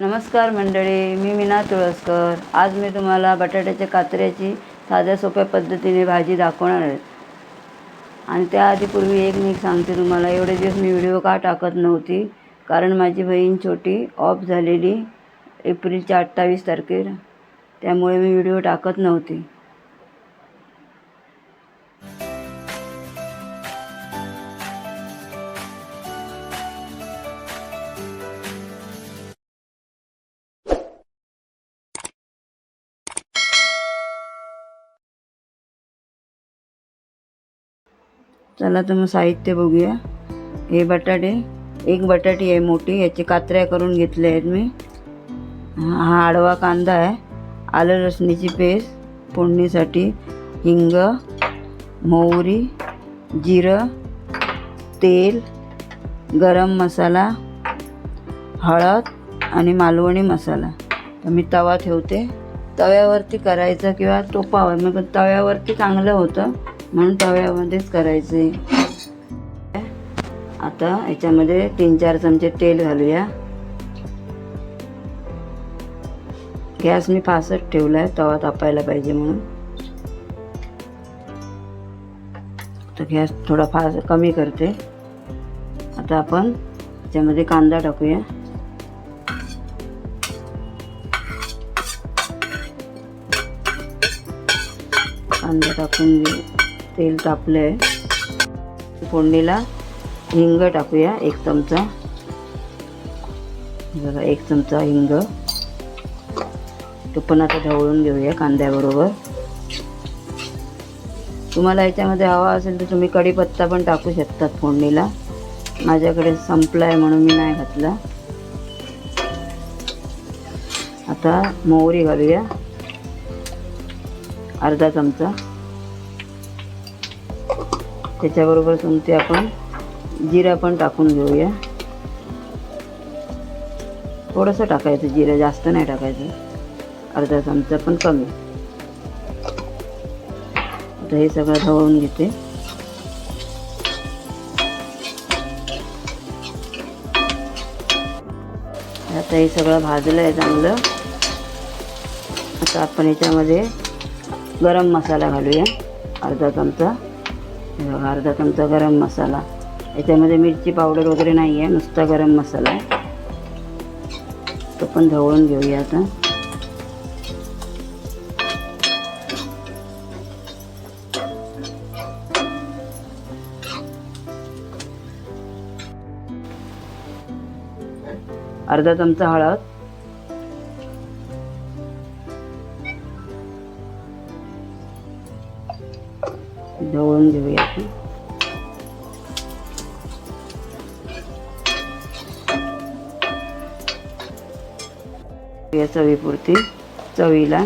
नमस्कार मंडळी मी मीना तुळसकर. आज मी तुम्हाला बटाट्याच्या कात्र्याची साध्या सोप्या पद्धतीने भाजी दाखवणार आहे. आणि त्याआधी पूर्वी एक मी सांगते तुम्हाला एवढे दिवस मी व्हिडिओ का टाकत नव्हती? कारण माझी बहीण छोटी ऑफ झालेली एप्रिलच्या अठ्ठावीस तारखेला. त्यामुळे मी व्हिडिओ टाकत नव्हती. चला तर मग साहित्य बघूया. हे बटाटे एक बटाटी आहे मोठी याची कात्र्या करून घेतल्या आहेत मी. हा आडवा कांदा आहे. आलं लसणीची पेस्ट फोडणीसाठी हिंग मोहरी जिरं तेल गरम मसाला हळद आणि मालवणी मसाला. तर मी तवा ठेवते. तव्यावरती करायचं किंवा तोपावर मग तव्यावरती चांगलं होतं. म्हणून तव्यामध्येच करायचे. आता याच्यामध्ये तीन चार चमचे तेल घालूया. गॅस मी फासट ठेवला आहे तवा तापायला पाहिजे म्हणून. तर गॅस थोडा फास कमी करते. आता आपण याच्यामध्ये कांदा टाकूया. कांदा टाकून घेऊ. तेल तापलं आहे फोडणीला हिंग टाकूया एक चमचा. बघा एक चमचा हिंग. तो पण आता ढवळून घेऊया कांद्याबरोबर. तुम्हाला याच्यामध्ये हवा असेल तर तुम्ही कढीपत्ता पण टाकू शकतात फोडणीला. माझ्याकडे संपला आहे म्हणून मी नाही घातला. आता मोहरी घालूया. अर्धा चमचा. त्याच्याबरोबर तुमचे आपण जिरा पण टाकून घेऊया. थोडंसं टाकायचं जिरं जास्त नाही टाकायचं. अर्धा चमचा पण कमी. आता हे सगळं धवळून घेते. आता हे सगळं भाजलं आहे चांगलं. आता आपण याच्यामध्ये गरम मसाला घालूया अर्धा चमचा. बघा अर्धा चमचा गरम मसाला. याच्यामध्ये मिरची पावडर वगैरे नाही आहे नुसता गरम मसाला आहे. तो पण ढवळून घेऊया आता. अर्धा चमचा हळद. ढवळून घेऊया आपण. या चवीपुरती चवीला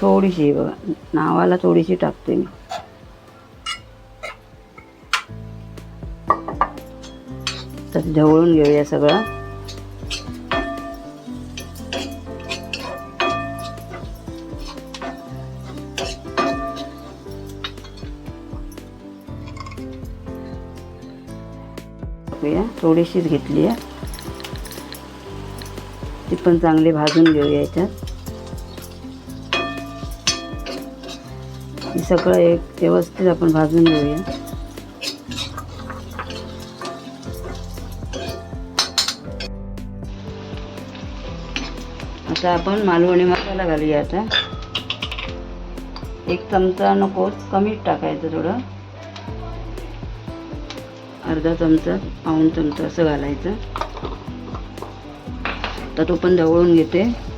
थोडीशी बघा नावाला थोडीशी टाकते मी. तर ढवळून घेऊया सगळं. टाकूया. थोडीशीच घेतली आहे. ती पण चांगली भाजून घेऊया याच्यात. सगळं एक व्यवस्थित आपण भाजून घेऊया. आता आपण मालवणी मसाला घालूया आता. एक चमचा नको कमीच टाकायचं थोडं. अर्धा चमचा पाऊण चमचा असं घालायचं. तर तो पण जवळून घेते.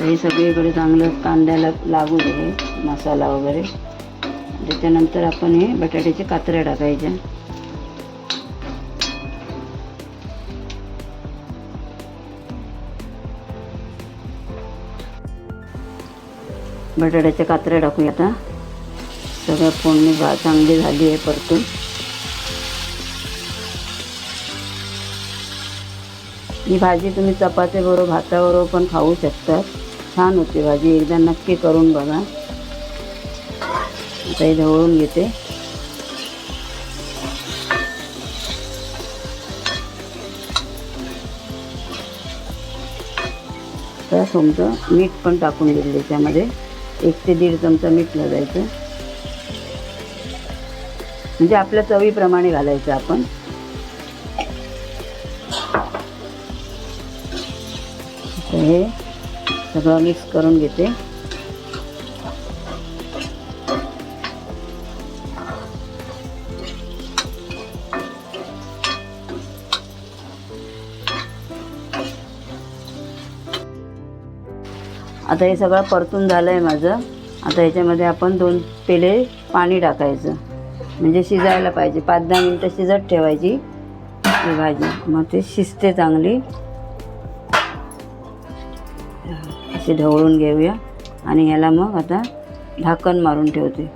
तर हे सगळीकडे चांगलं कांद्याला लागू दे मसाला वगैरे. त्याच्यानंतर आपण हे बटाट्याचे कात्र्या टाकायच्या बटाट्याच्या कात्र्या टाकूया आता. सगळं फोडणी भा चांगली झाली आहे परतून. ही भाजी तुम्ही चपातीबरोबर भाताबरोबर पण खाऊ शकता. छान होते भाजी. एकदा नक्की करून बघा. आता हे ढवळून घेते. तर तुमचं मीठ पण टाकून दिलं त्यामध्ये एक ते दीड चमचा मीठ घालायचं म्हणजे आपल्या चवीप्रमाणे घालायचं आपण. हे सगळं मिक्स करून घेते. आता हे सगळं परतून झालं आहे माझं. आता ह्याच्यामध्ये आपण दोन पेले पाणी टाकायचं. म्हणजे शिजायला पाहिजे. पाच दहा मिनटं शिजत ठेवायची ही भाजी. मग ते शिजते चांगली. अशी ढवळून घेऊया. आणि ह्याला मग आता झाकण मारून ठेवते.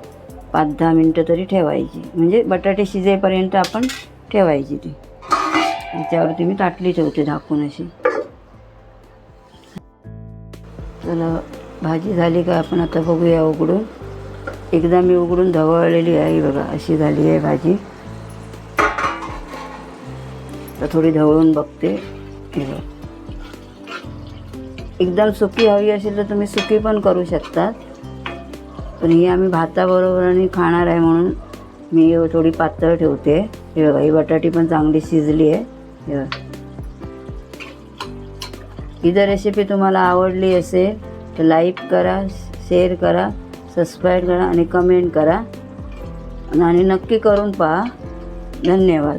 पाच दहा मिनटं तरी ठेवायची. म्हणजे बटाटे शिजेपर्यंत आपण ठेवायची ती. त्याच्यावरती मी ताटली ठेवते झाकून अशी. चला भाजी झाली का आपण आता बघूया उघडून. एकदा मी उघडून धवळलेली आहे बघा अशी झाली आहे भाजी. तर थोडी ढवळून बघते. एकदम सुकी हवी असेल तर तुम्ही सुकी पण करू शकतात. पण ही आम्ही भाताबरोबर आणि खाणार आहे म्हणून मी थोडी पातळ ठेवते. हे बघा ही बटाटी पण चांगली शिजली आहे. हे बघा. ही जर रेसिपी तुम्हाला आवडली असेल तर लाईक करा शेअर करा सबस्क्राईब करा आणि कमेंट करा. आणि नक्की करून पहा. धन्यवाद.